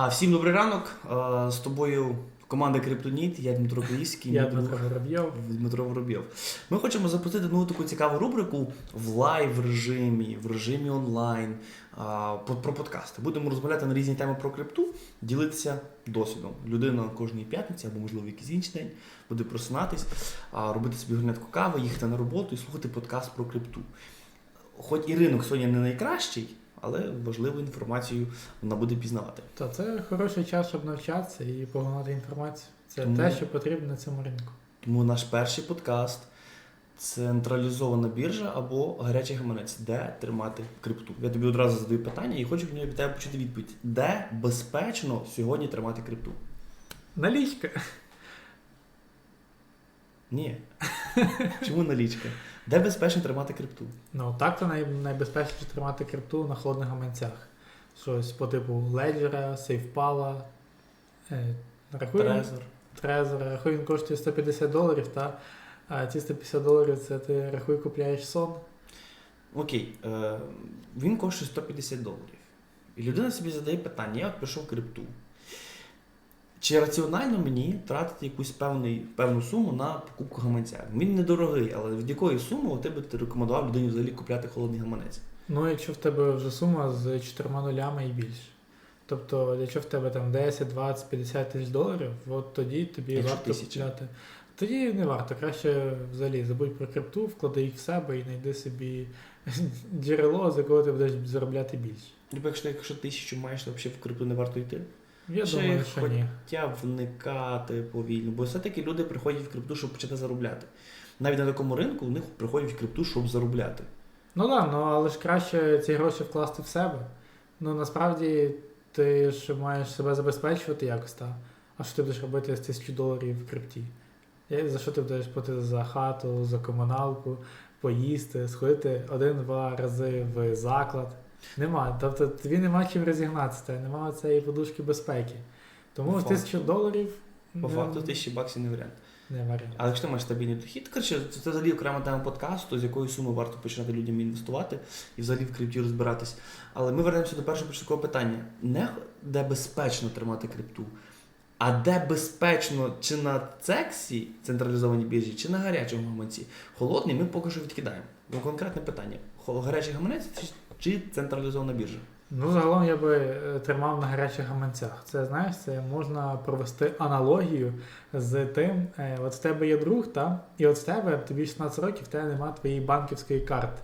А всім добрий ранок. Е, З тобою команда Криптоніт, я Дмитро Київський, Я Дмитро Воробйов. Дмитро Воробйов. Ми хочемо запустити нову таку цікаву рубрику в лайв режимі, в режимі онлайн а, про подкасти. Будемо розмовляти на різні теми про крипту, ділитися досвідом. Людина кожної п'ятниці або, можливо, в якийсь інший день буде просинатись, а, робити собі горнятку кави, їхати на роботу і слухати подкаст про крипту. Хоч і ринок сьогодні не найкращий, але важливу інформацію вона буде пізнавати. Та це хороший час, щоб навчатися і поглинати інформацію. Це Тому- те, що потрібно на цьому ринку. Тому наш перший подкаст централізована біржа або гарячий гаманець. Де тримати крипту? Я тобі одразу задаю питання і хочу від тебе почути відповідь. Де безпечно сьогодні тримати крипту? Налічка. Ні. Чому налічка? Де безпечно тримати крипту? Ну так то най- найбезпечніше тримати крипту на холодних гаманцях. Щось по типу леджера, сейфпала, е, Трезор. Трезор, рахуй, він коштує 150 доларів, та а ці 150 доларів це ти рахуй купляєш сон. Окей, е, він коштує 150 доларів. І людина собі задає питання: я от прийшов в крипту. Чи раціонально мені тратити якусь певний, певну суму на покупку гаманця? Він недорогий, але від якої суми ти би ти рекомендував людині взагалі купляти холодний гаманець? Ну, якщо в тебе вже сума з 4 нулями і більше. Тобто, якщо в тебе там 10, 20, 50 тисяч доларів, от тоді тобі Якщо варто тисяча. купляти. Тоді не варто. Краще взагалі забудь про крипту, вклади їх в себе і знайди собі джерело, з якого ти будеш заробляти більше. Тобто, якщо, якщо тисячу маєш, то взагалі в крипту не варто йти. Я Ще думаю, що ні. Хоча вникати повільно, бо все-таки люди приходять в крипту, щоб почати заробляти. Навіть на такому ринку в них приходять в крипту, щоб заробляти. Ну так, ну але ж краще ці гроші вкласти в себе. Ну насправді ти ж маєш себе забезпечувати якось так. А що ти будеш робити з тисячу доларів в крипті? За що ти будеш платити за хату, за комуналку, поїсти, сходити один-два рази в заклад? Нема. Тобто тобі нема чим розігнатися, та нема цієї подушки безпеки. Тому факту. тисячу доларів По не- факту тисячі баксів не варіант. не варіант. Але якщо ти маєш стабільний дохід, коротше, це, це взагалі окрема тема подкасту, з якої суми варто починати людям інвестувати і взагалі в крипті розбиратись. Але ми вернемося до першого початкового питання: не де безпечно тримати крипту, а де безпечно чи на цексі централізованій біржі, чи на гарячому гаманці. Холодний ми поки що відкидаємо. Ну, конкретне питання: гарячий гаманець чи- централізована біржа? Ну, загалом я би е, тримав на гарячих гаманцях. Це знаєш, це можна провести аналогію з тим, е, от в тебе є друг, та, і от в тебе тобі 16 років, в тебе немає твоєї банківської карти.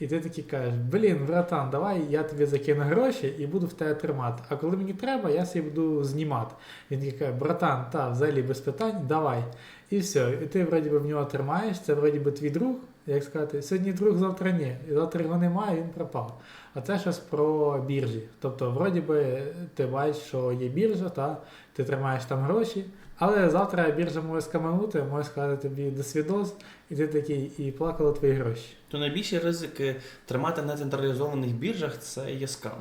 І ти такий кажеш, блін, братан, давай я тобі закину гроші і буду в тебе тримати. А коли мені треба, я собі буду знімати. Він такий каже, братан, та, взагалі без питань, давай. І все. І ти вроді би в нього тримаєш, це вроді би твій друг, як сказати, сьогодні друг, завтра ні. І завтра його немає, він пропав. А це щось про біржі. Тобто, вроді би, ти бачиш, що є біржа, та ти тримаєш там гроші, але завтра біржа може скаманути, може сказати тобі до свідоз, і ти такий і плакали твої гроші. То найбільші ризики тримати на централізованих біржах це є скам.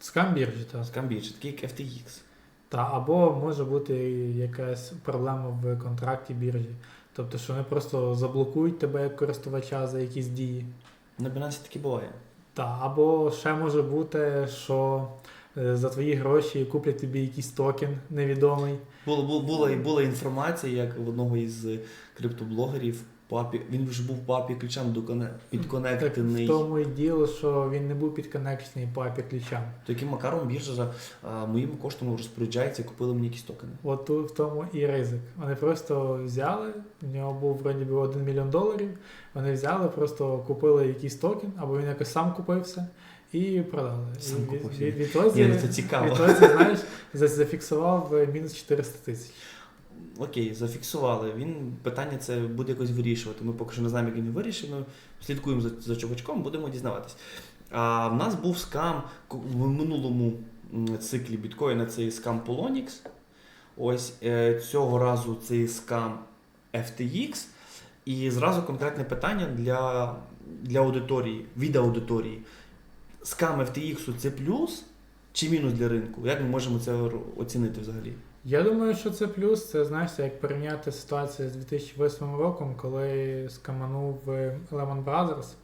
Скам біржі, так. Скам біржі, такі як FTX. Та або може бути якась проблема в контракті біржі. Тобто, що вони просто заблокують тебе як користувача за якісь дії. На Binance такі буває. Та, або ще може бути, що е, за твої гроші куплять тобі якийсь токен невідомий. Була, була, була, була інформація, як в одного із е, криптоблогерів, папі, він вже був папі ключам до коне- підконектений. в тому і діло, що він не був підконекчений по API ключам. Таким макаром біржа за а, моїм коштом розпоряджається купили мені якісь токени. От в тому і ризик. Вони просто взяли, в нього був вроді би 1 мільйон доларів. Вони взяли, просто купили якийсь токен, або він якось сам купився і продали. Сам і від- від- відтоді, Ні, ну це цікаво. відтоді, знаєш, зафіксував мінус 400 тисяч. Окей, зафіксували. Він питання це буде якось вирішувати. Ми поки що не знаємо, як він вирішить, але слідкуємо за, за чувачком, будемо дізнаватись. А в нас був скам в минулому циклі біткоїна цей скам Polonix. Ось е, цього разу цей скам FTX. І зразу конкретне питання для, для аудиторії, від аудиторії. Скам FTX це плюс чи мінус для ринку? Як ми можемо це оцінити взагалі? Я думаю, що це плюс. Це знаєш, як порівняти ситуацію з 2008 роком, коли скаманув е, Lehman Brothers,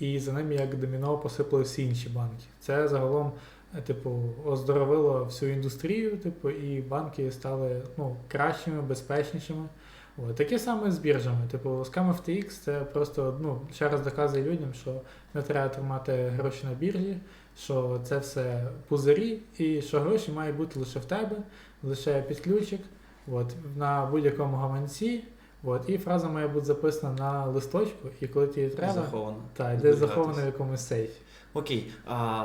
і за ним як доміно посипали всі інші банки. Це загалом е, типу, оздоровило всю індустрію, типу, і банки стали ну, кращими, безпечнішими. От. Таке саме з біржами. Типу, Scam FTX це просто ну, ще раз доказує людям, що не треба тримати гроші на біржі, що це все пузирі, і що гроші мають бути лише в тебе, лише під ключик, от, на будь-якому гаманці. От, і фраза має бути записана на листочку, і коли тобі треба, Заховано. та, де заховано в якомусь сейфі. Окей, а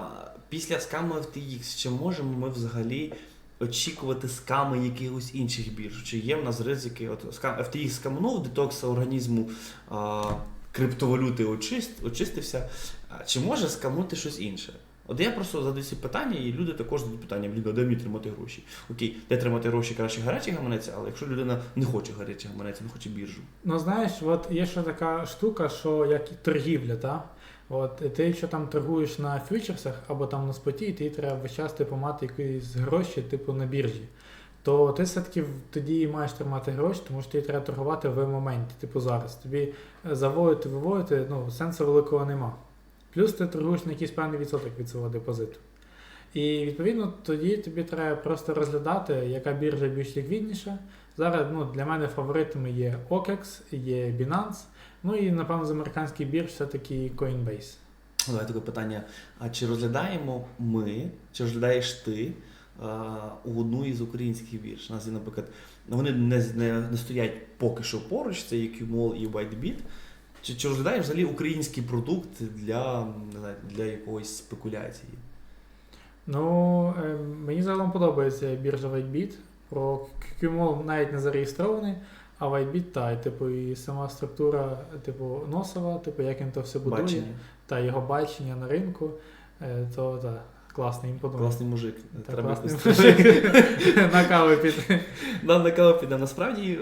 після скаму FTX, чи можемо ми взагалі очікувати сками якихось інших бірж? Чи є в нас ризики? От скам FTX скаманув, детокс організму а, криптовалюти очист, очистився. А, чи може скамнути щось інше? От я просто задаю ці питання, і люди також задають питання, блін, де мені тримати гроші? Окей, де тримати гроші краще гарячий гаманець, але якщо людина не хоче гарячий гаманець, не хоче біржу. Ну знаєш, от є ще така штука, що як торгівля, та? От ти, якщо там торгуєш на фьючерсах або там на споті, тобі треба весь час типу, мати якісь гроші, типу на біржі. То ти все-таки тоді маєш тримати гроші, тому що тобі треба торгувати в моменті, типу зараз. Тобі е, заводити, виводити, ну, сенсу великого нема. Плюс ти торгуєш на якийсь певний відсоток від свого депозиту. І відповідно тоді тобі треба просто розглядати, яка біржа більш ліквідніша. Зараз ну, для мене фаворитами є OKEX, є Binance, ну і напевно з американських бірж все-таки Coinbase. Ну, Давай таке питання. А чи розглядаємо ми, чи розглядаєш ти у одну із українських бірж? У нас є, наприклад, вони не, не, не стоять поки що поруч, це є QMall і WhiteBit. Чи, чи розглядаєш взагалі український продукт для, не знаю, для якоїсь спекуляції? Ну, е, мені загалом подобається біржа WhiteBit. Про QMall навіть не зареєстрований, а WhiteBit та, і, типу, і сама структура, типу, носова, типу, як він то все будує, Бачення? та його бачення на ринку, е, то та, класний, їм. Класний мужик. Та, Треба класний мужик. на каву піти. Да, на кого піде. Насправді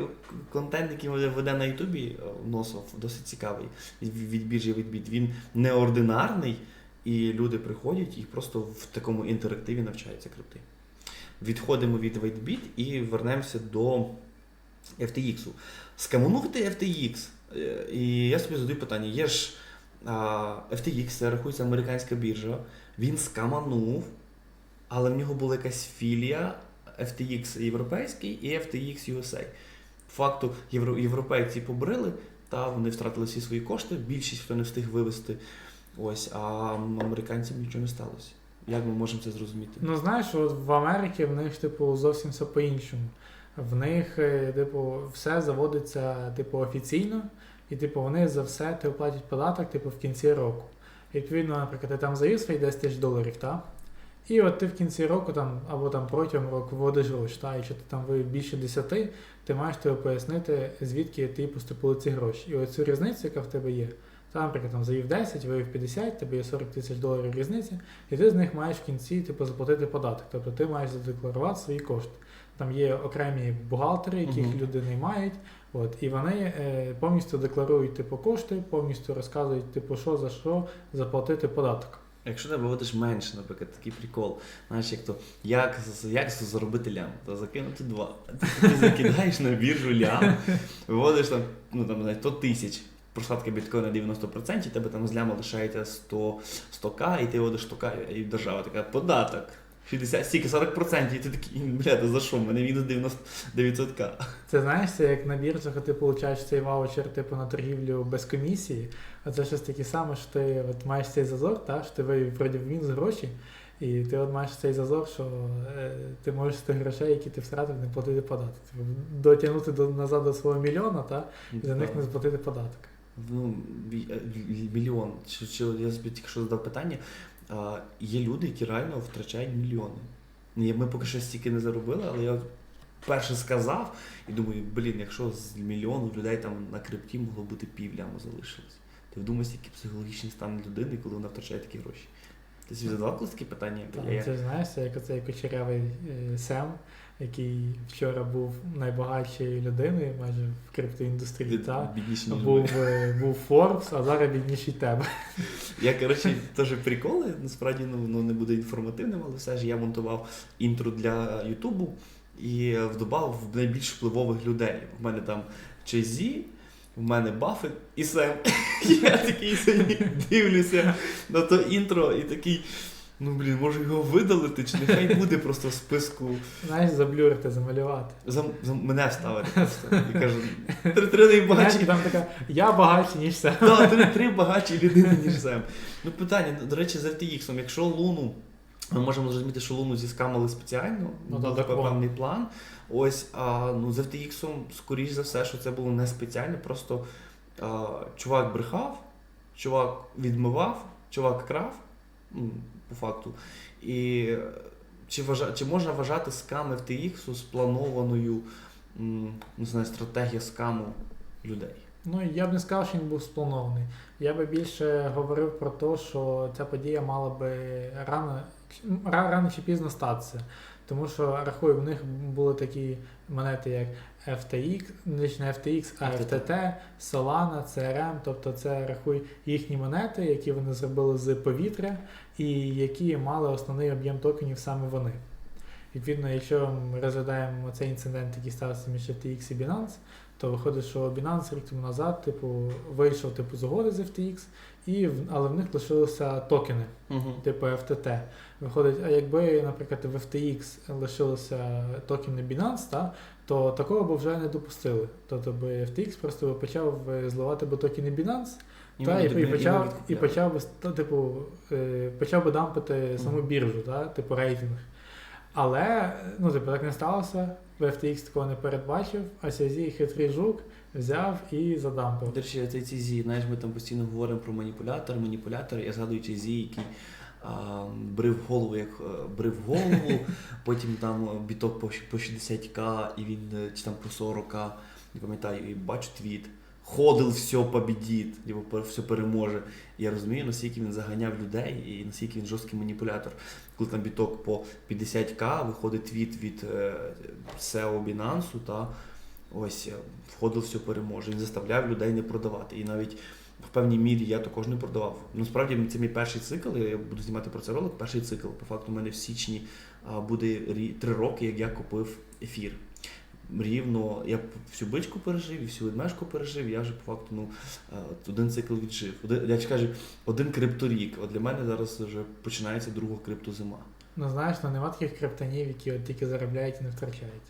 контент, який веде на Ютубі, Носов, досить цікавий від, від біржі від Він неординарний, і люди приходять і просто в такому інтерактиві навчаються крипти. Відходимо від WhiteBit і вернемося до FTX. Скаманувати FTX. е, І я собі задаю питання: є ж FTX, це рахується американська біржа, він скаманув, але в нього була якась філія FTX європейський і FTX USA. Факту, євро, європейці побрили, та вони втратили всі свої кошти, більшість хто не встиг вивести. Ось, а американцям нічого не сталося. Як ми можемо це зрозуміти? Ну знаєш, от в Америці в них, типу, зовсім все по-іншому. В них, е, типу, все заводиться, типу, офіційно, і типу вони за все ти платять податок, типу, в кінці року. І, відповідно, наприклад, ти там завів свої 10 тисяч доларів, та? І от ти в кінці року там, або там протягом року вводиш гроші, та? якщо ти там вивів більше 10, ти маєш тобі пояснити, звідки ти поступили ці гроші. І оцю різницю, яка в тебе є, та, наприклад, там завів 10, вивів 50, тобі є 40 тисяч доларів різниці, і ти з них маєш в кінці типу, заплатити податок. Тобто ти маєш задекларувати свої кошти. Там є окремі бухгалтери, яких Мгм. люди наймають, от, і вони е, повністю декларують типу, кошти, повністю розказують, типу, що за що заплатити податок. Якщо ти виводиш менше, наприклад, такий прикол, знаєш, як то як, як заробити лям, то закинути два. Ти закидаєш на біржу лям, виводиш там, ну там не знаю, 100 тисяч. Просадка біткоїна 90%, тебе там з ляма лишається 100, 100к, і ти вводиш 100к, і держава така, податок. 60, стільки 40%, і ти такий, бля, за що? Мене мінус 99%. Це знаєш, це як на біржах, а ти получаєш цей ваучер типу, на торгівлю без комісії, а це щось таке саме, що ти от, маєш цей зазор, та, що ти вивів вроді в мінус гроші, і ти от маєш цей зазор, що е, ти можеш з тих грошей, які ти втратив, не платити податок. Типу, дотягнути до, назад до свого мільйона, та, і за них не заплатити податок. Ну, е, мільйон. Чи, чи я собі тільки що задав питання. Є люди, які реально втрачають мільйони. Ми поки що стільки не заробили, але я перше сказав і думаю, блін, якщо з мільйону людей там на крипті могло бути півляму залишилось. Ти вдумайся, який психологічний стан людини, коли вона втрачає такі гроші. Ти собі задавав колись такі питання? Так, Я- Це знаєш, як оцей кучерявий е, Сем, який вчора був найбагатшою людиною майже в криптоіндустрії. Ти Та? бідніший, Був, е, був Forbes, а зараз бідніший тебе. Я, коротше, теж приколи, насправді ну, ну, не буде інформативним, але все ж я монтував інтро для Ютубу і вдобав в найбільш впливових людей. У мене там Чезі, в мене Баффет і Сем. Я такий собі дивлюся на то інтро і такий. Ну блін, може його видалити, чи нехай буде просто в списку. Знаєш, заблюрити, замалювати. За, за мене вставити просто. І кажу, три, три Знаєш, найбагатші. там така, я багатший, ніж це. Да, три, три багатші людини, ніж Сем. Ну питання, до речі, з RTX, якщо Луну, ми можемо зрозуміти, що Луну зіскамили спеціально, Ну, був так, так, певний план. Ось, а ну, з RTX, скоріш за все, що це було не спеціально, просто а, чувак брехав, чувак відмивав, чувак крав, по факту. І е, чи, вважа, чи можна вважати скам FTX спланованою не знаю, стратегія скаму людей? Ну, я б не сказав, що він був спланований. Я би більше говорив про те, що ця подія мала би рано, рано чи пізно статися. Тому що рахую, в них були такі монети, як FTX, ну, не FTX, а FTT. FTT, Solana, CRM, тобто це рахуй їхні монети, які вони зробили з повітря, і які мали основний об'єм токенів саме вони. Відповідно, якщо ми розглядаємо цей інцидент, який стався між FTX і Binance, то виходить, що Binance рік тому назад, типу, вийшов типу, з угоди з FTX, і, але в них лишилися токени, Угу. типу FTT. Виходить, а якби, наприклад, в FTX лишилися токени Binance, та, то такого б вже не допустили. Тобто би FTX просто почав е, зливати би токени Binance, та, і, і, почав, і почав би типу, е, почав би дампити саму біржу, та, типу рейтинг. Але ну, типу, так не сталося. В FTX такого не передбачив, а CZ хитрий жук взяв і задампив. До речі, цей CZ, знаєш, ми там постійно говоримо про маніпулятор, маніпулятор. Я згадую CZ, який а, брив голову, як е, брив голову, потім там е, біток по 60к, і він е, чи там по 40к, не пам'ятаю, і бачу твіт. Ходил, все побідіть, типу, все переможе. Я розумію, наскільки він заганяв людей і наскільки він жорсткий маніпулятор. Коли там біток по 50к, виходить твіт від е, SEO Binance, та ось е, входив, все переможе. Він заставляв людей не продавати. І навіть в певній мірі я також не продавав. Ну, справді, це мій перший цикл, я буду знімати про це ролик. Перший цикл. По факту, у мене в січні буде три роки, як я купив ефір. Рівно я всю бичку пережив і всю ведмежку пережив. Я вже по факту ну, е, один цикл віджив. Один, я ж кажу, один крипторік. От для мене зараз вже починається друга криптозима. Ну знаєш, ну нема таких криптонів, які от тільки заробляють і не втрачають.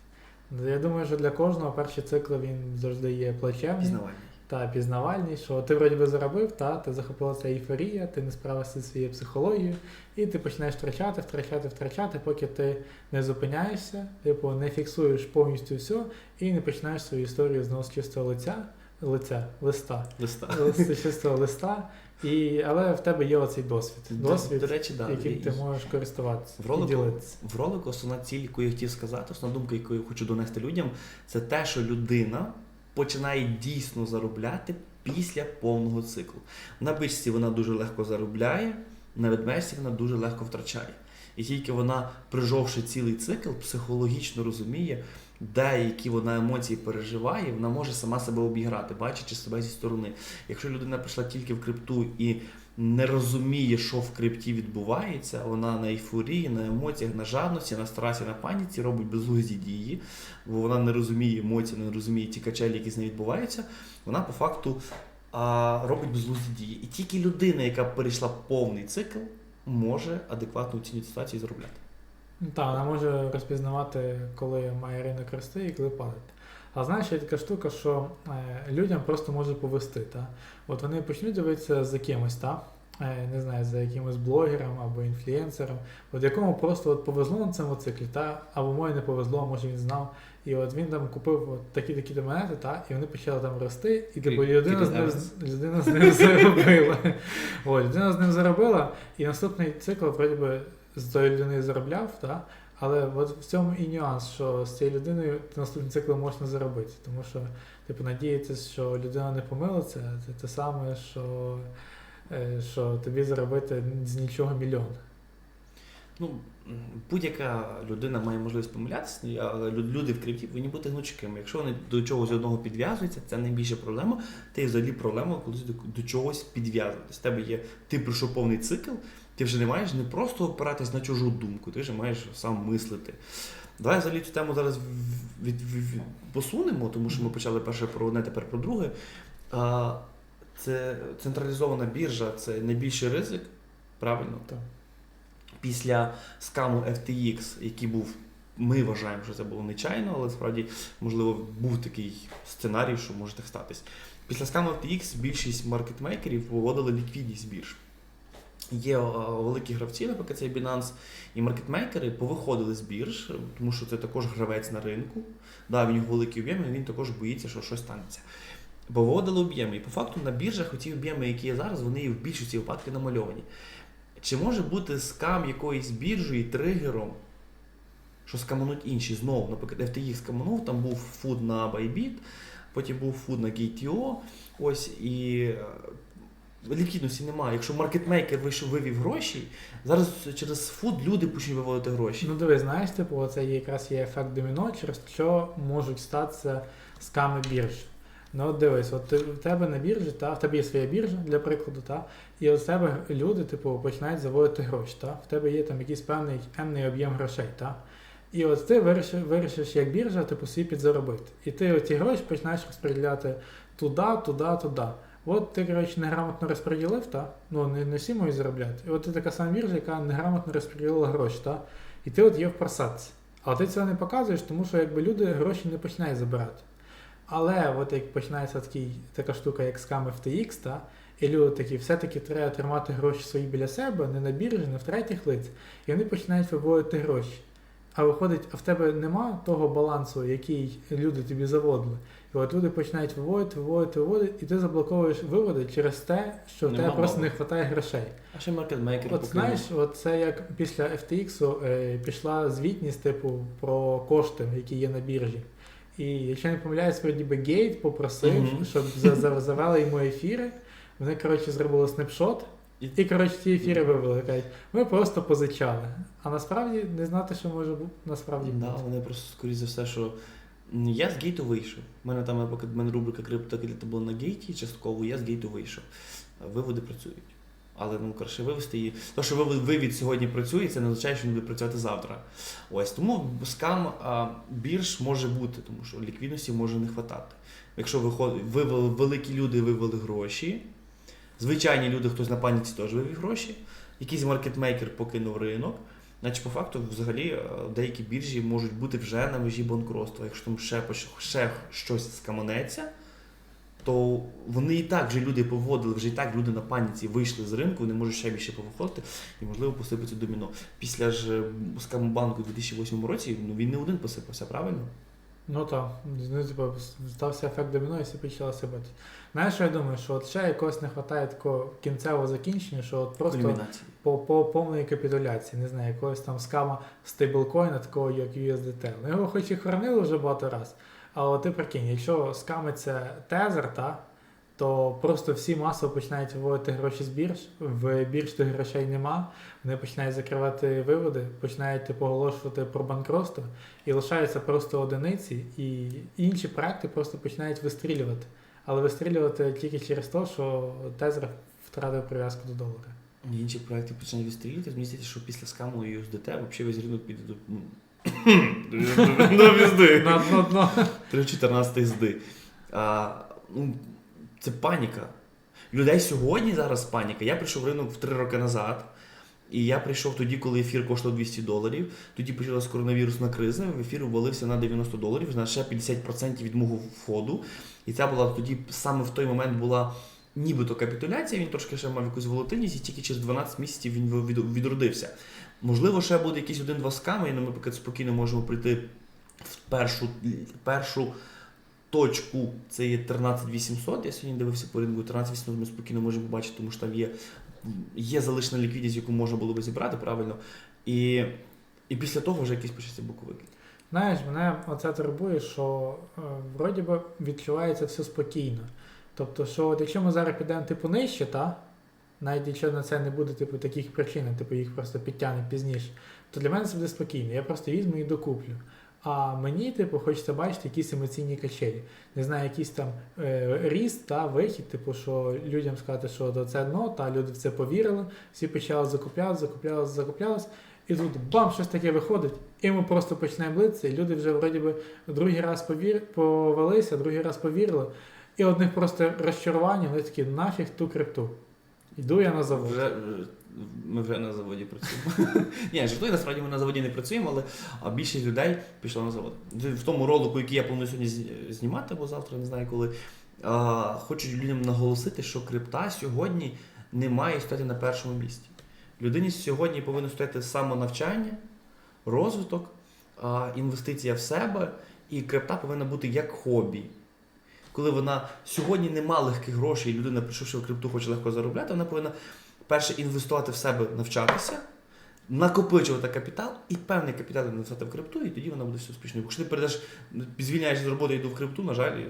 Ну, Я думаю, що для кожного перший цикл він завжди є плечем. Пізнавальний. Та пізнавальний, що ти вроді би заробив, та ти захопилася ейфорія, ти не справився зі своєю психологією, і ти починаєш втрачати, втрачати, втрачати, поки ти не зупиняєшся, типу не фіксуєш повністю все і не починаєш свою історію знову з чистого лиця, лиця, листа, Листа. з чистого листа. І, але в тебе є оцей досвід. Досвід, До речі, да. яким ти можеш користуватися В ролику, в ролику основна ціль, яку я хотів сказати, основна думка, яку я хочу донести людям, це те, що людина починає дійсно заробляти після повного циклу. На бичці вона дуже легко заробляє, на ведмежці вона дуже легко втрачає. І тільки вона, прижовши цілий цикл, психологічно розуміє, де які вона емоції переживає, вона може сама себе обіграти, бачачи себе зі сторони. Якщо людина прийшла тільки в крипту і не розуміє, що в крипті відбувається, вона на ейфорії, на емоціях, на жадності, на страсі, на паніці робить безглузді дії, бо вона не розуміє емоцій, не розуміє ті качелі, які з нею відбуваються, вона по факту а, робить безглузді дії. І тільки людина, яка перейшла повний цикл, може адекватно оцінювати ситуацію і заробляти. Так, вона може розпізнавати, коли має ринок рости і коли падати. А знаєш, є така штука, що е, людям просто може повести. Та? От вони почнуть дивитися за кимось, та? Е, не знаю, за якимось блогером або інфлюенсером, от якому просто от повезло на цьому циклі, та? або може не повезло, може він знав. І от він там купив от такі-такі монети, та? і вони почали там рости, і типу, людина, з ним, людина з ним заробила. От, людина з ним заробила, і наступний цикл, вроді би, з тою людиною заробляв, та? Але от в цьому і нюанс, що з цією людиною ти наступний цикл можна заробити. Тому що, типу, надіятися, що людина не помилиться, це те саме, що, е, що тобі заробити з нічого мільйон. Ну, будь-яка людина має можливість помилятися, але люди в крипті повинні бути гнучкими. Якщо вони до чогось одного підв'язуються, це найбільша проблема. Й взагалі проблема, коли ти до, чогось підв'язуватись. В тебе є, ти пройшов повний цикл, ти вже не маєш не просто опиратись на чужу думку, ти вже маєш сам мислити. Давай взагалі цю тему зараз від, від, від- посунемо, тому що ми почали перше про одне, тепер про друге. А, це централізована біржа це найбільший ризик, правильно? Так. після скаму FTX, який був. Ми вважаємо, що це було нечайно, але справді, можливо, був такий сценарій, що може так статись. Після скаму FTX більшість маркетмейкерів виводили ліквідність бірж. Є великі гравці, наприклад, це Binance і маркетмейкери повиходили з бірж, тому що це також гравець на ринку. Да, він великий об'єм, і він також боїться, що щось станеться. Повиводили об'єми. І по факту на біржах ті об'єми, які є зараз, вони в більшості випадків намальовані. Чи може бути скам якоїсь біржею тригером, що скамануть інші знову? Наприклад, FTX скаманув, там був фуд на Bybit, потім був фуд на GTO, ось і ліквідності немає. Якщо маркетмейкер вийшов, вивів гроші, зараз через фуд люди почнуть виводити гроші. Ну диви, знаєш, типу, це якраз є ефект доміно, через що можуть статися сками бірж. Ну от дивись, от ти, в тебе на біржі, та, в тебе є своя біржа, для прикладу, та, і от тебе люди, типу, починають заводити гроші. Та, в тебе є там якийсь певний енний об'єм грошей. Та, і от ти вирішиш, вирішиш як біржа, типу, собі підзаробити. І ти оці гроші починаєш розподіляти туди, туди, туди. От ти, коротше, неграмотно розподілив, та? ну не, не всі можуть заробляти. І от ти така сама біржа, яка неграмотно розподілила гроші, та? і ти от є в просадці. Але ти цього не показуєш, тому що якби люди гроші не починають забирати. Але от як починається такий, така штука, як скам FTX, та, і люди такі, все-таки треба тримати гроші свої біля себе, не на біржі, не в третіх лиць, і вони починають виводити гроші. А виходить, а в тебе нема того балансу, який люди тобі заводили. І от люди починають виводити, виводити, виводити, і ти заблоковуєш виводи через те, що в тебе просто не вистачає грошей. А ще маркетмейкери От знаєш, от це як після FTX е, пішла звітність, типу, про кошти, які є на біржі. І якщо я не помиляюсь, вроді би Гейт попросив, Мгм. щоб за- за- завели йому ефіри. Вони, коротше, зробили снапшот, І- і, коротше, ті ефіри вивели. Кажуть, ми просто позичали. А насправді не знати, що може бути насправді Да, вони просто, скоріше за все, що я з гейту вийшов. У мене там, наприклад, в мене рубрика криптокредити була на гейті частково, я з гейту вийшов. Виводи працюють. Але ну краще вивести її. То, що вивід, сьогодні працює, це не означає, що він буде працювати завтра. Ось тому скам а, бірж може бути, тому що ліквідності може не хватати. Якщо виходить, вивели, великі люди вивели гроші, звичайні люди, хтось на паніці теж вивів гроші, якийсь маркетмейкер покинув ринок. Значить, по факту, взагалі, е, деякі біржі можуть бути вже на межі банкротства. Якщо там ще, ще щось скаманеться, то вони і так вже люди поводили, вже і так люди на паніці вийшли з ринку, вони можуть ще більше повиходити і, можливо, посипеться доміно. Після ж скамбанку у 2008 році ну, він не один посипався, правильно? Ну так, ну, типу, стався ефект доміно і всі почали себе. Знаєш, що я думаю, що от ще якогось не вистачає такого кінцевого закінчення, що от просто по, по повної капітуляції, не знаю, якогось там скама стейблкоїна, такого як USDT. Ну його хоч і хоронили вже багато раз. Але ти прикинь, якщо скамиться тезер, та, то просто всі масово починають виводити гроші з бірж, в бірж тих грошей нема, вони починають закривати виводи, починають типу, оголошувати про банкротство, і лишаються просто одиниці, і інші проекти просто починають вистрілювати. Але вистрілювати тільки через те, що тезер втратив прив'язку до долара. Інші проекти починають відстрілювати. Мені здається, що після скаму і USDT взагалі весь ринок піде до. До візди. На дно дно. 3.14 зди. Це паніка. Людей сьогодні зараз паніка. Я прийшов в ринок в 3 роки назад. І я прийшов тоді, коли ефір коштував 200 доларів. Тоді почалась коронавірусна криза. Ефір ввалився на 90 доларів, на ще 50% від мого входу. І це була тоді саме в той момент була нібито капітуляція. Він трошки ще мав якусь волатильність, і тільки через 12 місяців він від- від- відродився. Можливо, ще буде якийсь один-два сками, і ми, наприклад, спокійно можемо прийти в першу, першу точку. Це є 13800. Я сьогодні дивився по ринку 13800, ми спокійно можемо побачити, тому що там є, є залишена ліквідність, яку можна було би зібрати правильно. І, і після того вже якісь початься боковики. Знаєш, мене оце турбує, що е, вроді би відчувається все спокійно. Тобто, що от якщо ми зараз підемо типу нижче, та, навіть якщо на це не буде типу, таких причин, типу їх просто підтягне пізніше, то для мене це буде спокійно. Я просто візьму і докуплю. А мені, типу, хочеться бачити якісь емоційні качелі. Не знаю, якийсь там е, ріст та вихід, типу, що людям сказати, що це дно, та люди в це повірили, всі почали закупляти, закуплялися, закуплялися. І тут бам, щось таке виходить, і ми просто починаємо блитися, і люди вже вроді би другий раз повір... повелися, другий раз повірили. І одних просто розчарування, вони такі, нафіг ту крипту. Йду я на завод. Вже, ми вже на заводі працюємо. Ні, жартую, насправді ми на заводі не працюємо, але більшість людей пішло на завод. В тому ролику, який я планую сьогодні знімати, бо завтра не знаю коли. А, хочу людям наголосити, що крипта сьогодні не має стояти на першому місці. Людині сьогодні повинно стояти самонавчання, розвиток, а, інвестиція в себе, і крипта повинна бути як хобі. Коли вона сьогодні нема легких грошей, і людина, прийшовши в крипту, хоче легко заробляти, вона повинна перше інвестувати в себе, навчатися, накопичувати капітал і певний капітал інвестувати в крипту, і тоді вона буде все успішною. Якщо ти перейдеш, звільняєш з роботи йду в крипту, на жаль,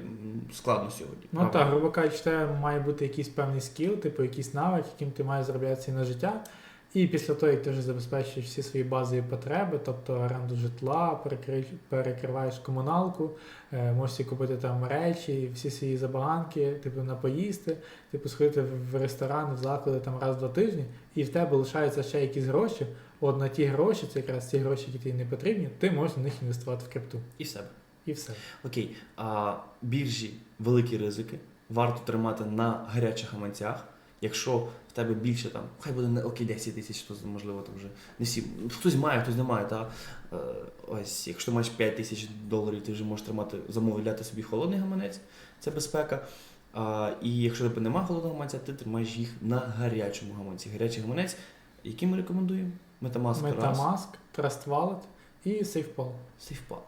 складно сьогодні. Ну так, грубо кажучи, має бути якийсь певний скіл, типу якийсь навик, яким ти маєш заробляти на життя. І після того, як ти вже забезпечуєш всі свої базові потреби, тобто оренду житла, перекри- перекриваєш комуналку, е, можеш купити там речі, всі свої забаганки, типу на поїсти, типу сходити в ресторани, в заклади там раз в два тижні, і в тебе лишаються ще якісь гроші. От на ті гроші, це якраз ті гроші, які тобі не потрібні, ти можеш на них інвестувати в крипту. І в себе. І все. Окей, а біржі великі ризики. Варто тримати на гарячих гаманцях. Якщо в тебе більше там, хай буде не окей, 10 тисяч, то можливо там вже не всі. Хтось має, хтось не має. Та, е, ось, якщо ти маєш 5 тисяч доларів, ти вже можеш тримати, замовляти собі холодний гаманець, це безпека. А, і якщо тебе немає холодного гаманця, ти тримаєш їх на гарячому гаманці. Гарячий гаманець, який ми рекомендуємо? Metamask. Metamask, Trust Wallet і SafePal. SafePal.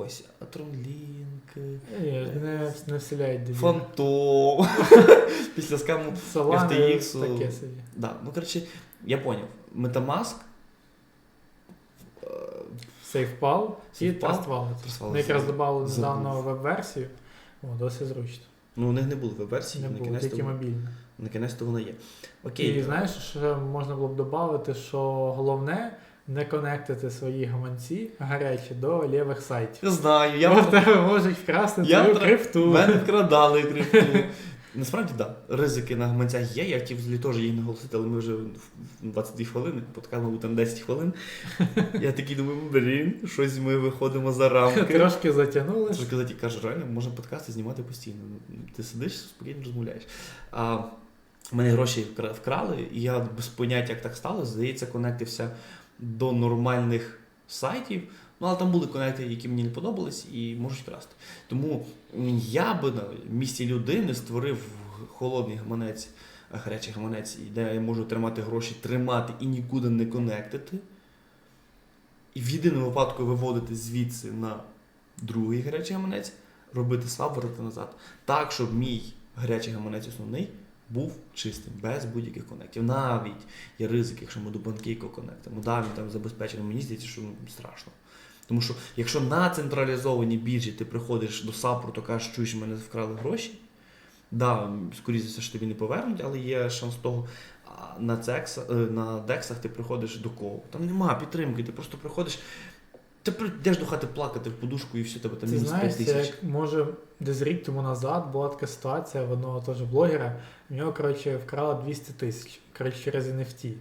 Ось, Atronlink, Ні, не, не вселяють дебілів. Фантом. Після скаму. FTX, таке собі. Да, ну коротше, я поняв. Metamask. е, SafePal і SafePal, Trust Wallet. Ми якраз додали недавно веб-версію. Досить зручно. Ну, у них не було веб-версії, Не було, тільки то мобільно. на кінець то воно є. Окей. І знаєш, що можна було б додати, що головне не конектити свої гаманці гарячі до лівих сайтів. Знаю, я Бо в тебе можуть вкрасти Я твою крипту. мене вкрадали крипту. Насправді, так, да, ризики на гаманцях є, я хотів взагалі теж їх наголосити, але ми вже в 22 хвилини, подкаст, мабуть, там 10 хвилин. Я такий думаю, блін, щось ми виходимо за рамки. Трошки затягнули. Тож казати, каже, реально, можна подкасти знімати постійно. Ти сидиш, спокійно розмовляєш. А, мене гроші вкрали, і я без поняття, як так сталося, здається, конектився до нормальних сайтів. Ну, але там були конекти, які мені не подобались і можуть красти. Тому я би на місці людини створив холодний гаманець, гарячий гаманець, де я можу тримати гроші, тримати і нікуди не конектити. І в єдиному випадку виводити звідси на другий гарячий гаманець, робити свап, вертати назад. Так, щоб мій гарячий гаманець основний був чистим, без будь-яких конектів. Навіть є ризик, якщо ми до банкейку конектимо. Да, він там забезпечений, мені здається, що ну, страшно. Тому що якщо на централізованій біржі ти приходиш до саппорту, кажеш, чуєш, мене вкрали гроші, да, скоріше все, що тобі не повернуть, але є шанс того, на, цекса, е, на дексах ти приходиш до кого. Там нема підтримки, ти просто приходиш, ти прийдеш до хати плакати в подушку і все, тебе там Ти мінус 5 знаєш, це тисяч. як може десь рік тому назад була така ситуація в одного теж блогера. В нього коротше вкрали 200 тисяч коротше, через NFT.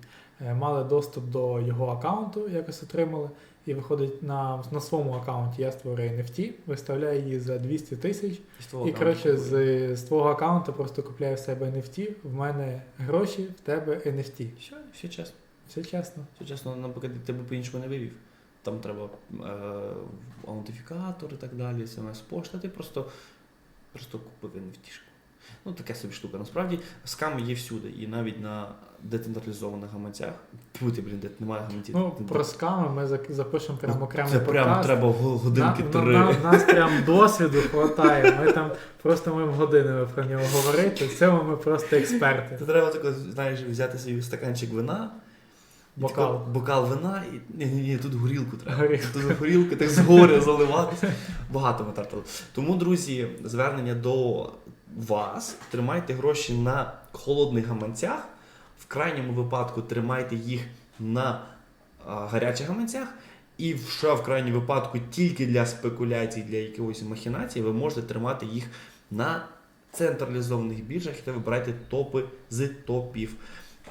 Е, Мали доступ до його аккаунту, якось отримали. І виходить на, на своєму аккаунті я створюю NFT, виставляю її за 200 тисяч. З твого І коротше аккаунту з, з твого аккаунту просто купляю в себе NFT, в мене гроші, в тебе NFT. Все, все чесно. Все чесно. Все чесно, наприклад, тебе по-іншому не вивів. Там треба е, аутентифікатор і так далі, смс-пошта, ти просто, просто купив NFT-шку. Ну, така собі штука. Насправді сками є всюди, і навіть на децентралізованих гаманцях. Фу, ти, блін, де немає гаманців. Ну, про сками ми запишемо прямо окремий Це прямо подкаст. треба го- годинки на, три. На, на, нас прям досвіду хватає. Ми там просто ми годинами про нього говорити. В цьому ми просто експерти. Це треба тако, знаєш, взяти свій стаканчик вина. Бокал Бокал вина, і ні, ні, ні, тут горілку треба. Горілку. Тут горілку, так згоря заливати. Багато ми тратили. Тому, друзі, звернення до вас. Тримайте гроші на холодних гаманцях. В крайньому випадку тримайте їх на а, гарячих гаманцях. І ще в крайньому випадку тільки для спекуляцій, для якоїсь махінації, ви можете тримати їх на централізованих біржах, і вибирайте топи з топів.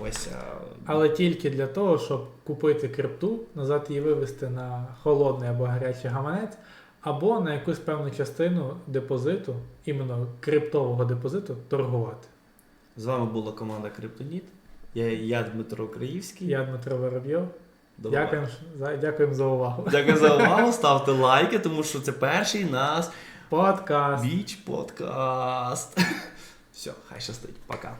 Ось. а, Але тільки для того, щоб купити крипту, назад її вивести на холодний або гарячий гаманець, або на якусь певну частину депозиту, іменно криптового депозиту, торгувати. З вами була команда Криптоніт. Я, я Дмитро Краївський. Я Дмитро Воробйов. Дякуємо за, дякуємо за увагу. Дякую за увагу. Ставте лайки, тому що це перший наш Подкаст. біч подкаст. Все, хай щастить. Пока.